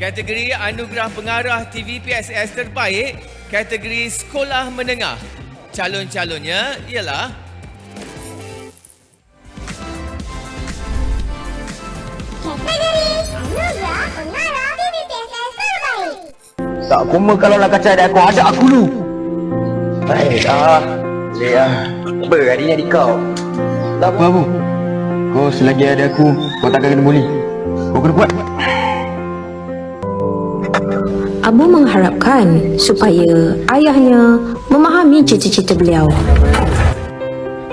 Kategori Anugerah Pengarah TVPSS Terbaik Kategori Sekolah Menengah Calon-calonnya ialah Kategori Anugerah Pengarah TVPSS Terbaik Tak koma kalau nak kacau adik aku, ajak aku dulu. Baiklah. Ah. Apa hari ni adik kau? Tak apa Abu. Kau selagi ada aku, kau takkan kena bully. Kau kena buat. Abu mengharapkan supaya ayahnya memahami cita-cita beliau.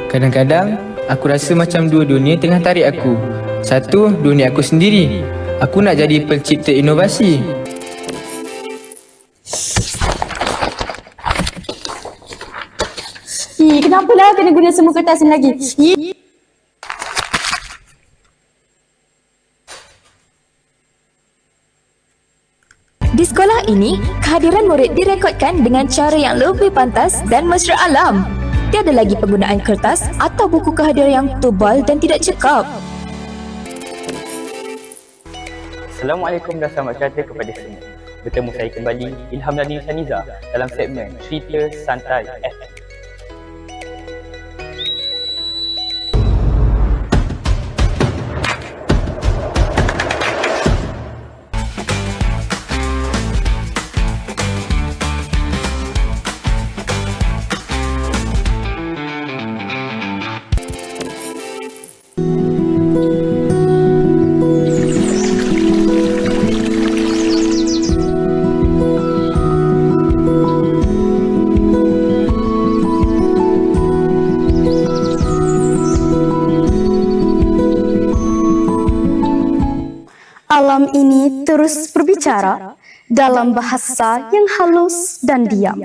Kadang-kadang aku rasa macam dua dunia tengah tarik aku. Satu, dunia aku sendiri. Aku nak jadi pencipta inovasi. Ih, kenapa lah kena guna semua kertas ni lagi? Ih. Di sekolah ini, kehadiran murid direkodkan dengan cara yang lebih pantas dan mesra alam. Tiada lagi penggunaan kertas atau buku kehadiran yang tebal dan tidak cekap. Assalamualaikum dan selamat sejahtera kepada semua. Bertemu saya kembali Ilham Nadi Saniza dalam segmen Cerita Santai FM. Alam ini terus berbicara dalam bahasa yang halus dan diam.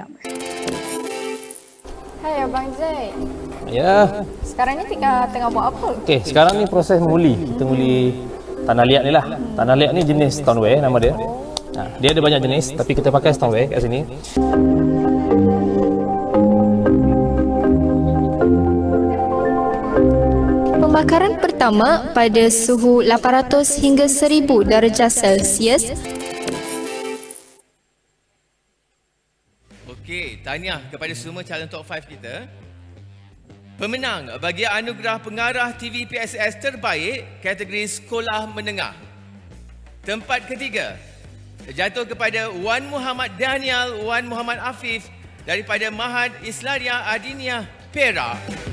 Hai Abang Zaid. Ya, Sekarang ni tengah tengah buat apa? okey. Sekarang ni proses muli. Kita muli tanah liat ni lah. Tanah liat ni jenis stoneware nama dia. Ha, dia ada banyak jenis tapi kita pakai stoneware kat sini. Pertama pada suhu 800 hingga 1000 darjah Celsius Okey, tahniah kepada semua calon top 5 kita. Pemenang bagi anugerah pengarah TV PSS terbaik kategori sekolah menengah. Tempat ketiga jatuh kepada Wan Muhammad Daniel Wan Muhammad Afif daripada Mahad Islaria Adiniah Perak.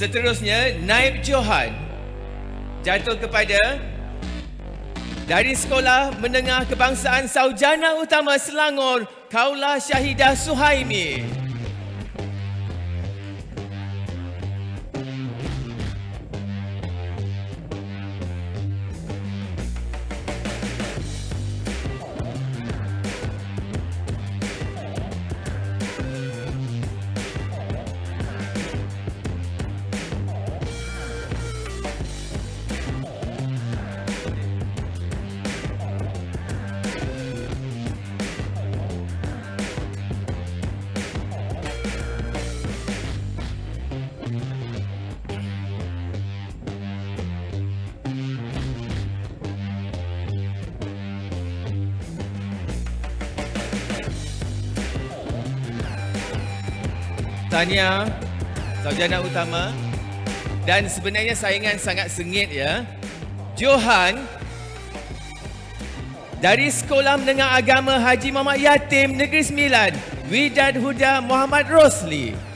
Seterusnya Naib Johan jatuh kepada dari Sekolah Menengah Kebangsaan Saujana Utama Selangor Kaula Syahidah Suhaimi. Tahniah Saujana Utama dan sebenarnya saingan sangat sengit ya. Johan dari Sekolah Menengah Agama Haji Muhammad Yatim Negeri Sembilan Widad Huda Muhammad Rosli